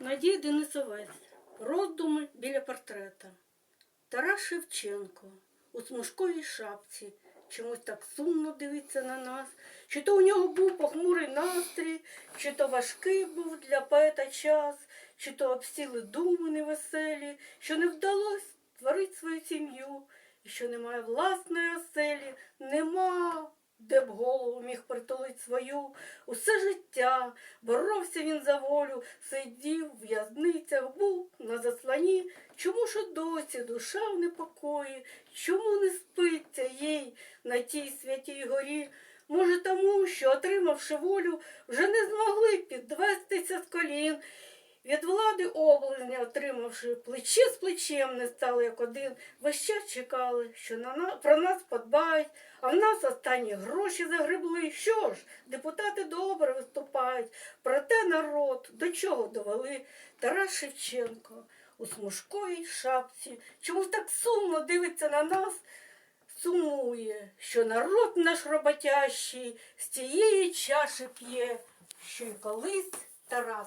Надія Денисовець. Роздуми біля портрета. Тарас Шевченко у смужковій шапці. Чомусь так сумно дивиться на нас. Чи то у нього був похмурий настрій, чи то важкий був для поета час, чи то обсіли думи невеселі, що не вдалося творити свою сім'ю, і що немає власної оселі, нема. Де б голову міг притулить свою, усе життя боровся він за волю, сидів в в'язницях, був на заслані. Чому ж досі душа в непокої? Чому не спиться їй на тій святій горі? Може, тому, що, отримавши волю, вже не змогли підвестися з колін. Від влади облизня, отримавши плече з плечем, не стали як один. Весь час чекали, що на на- про нас подбають, а в нас останні гроші загребли. Що ж, депутати добре виступають. Проте народ до чого довели Тарас Шевченко у смужковій шапці. Чомусь так сумно дивиться на нас, сумує, що народ наш роботящий з тієї чаші п'є, що й колись Тарас.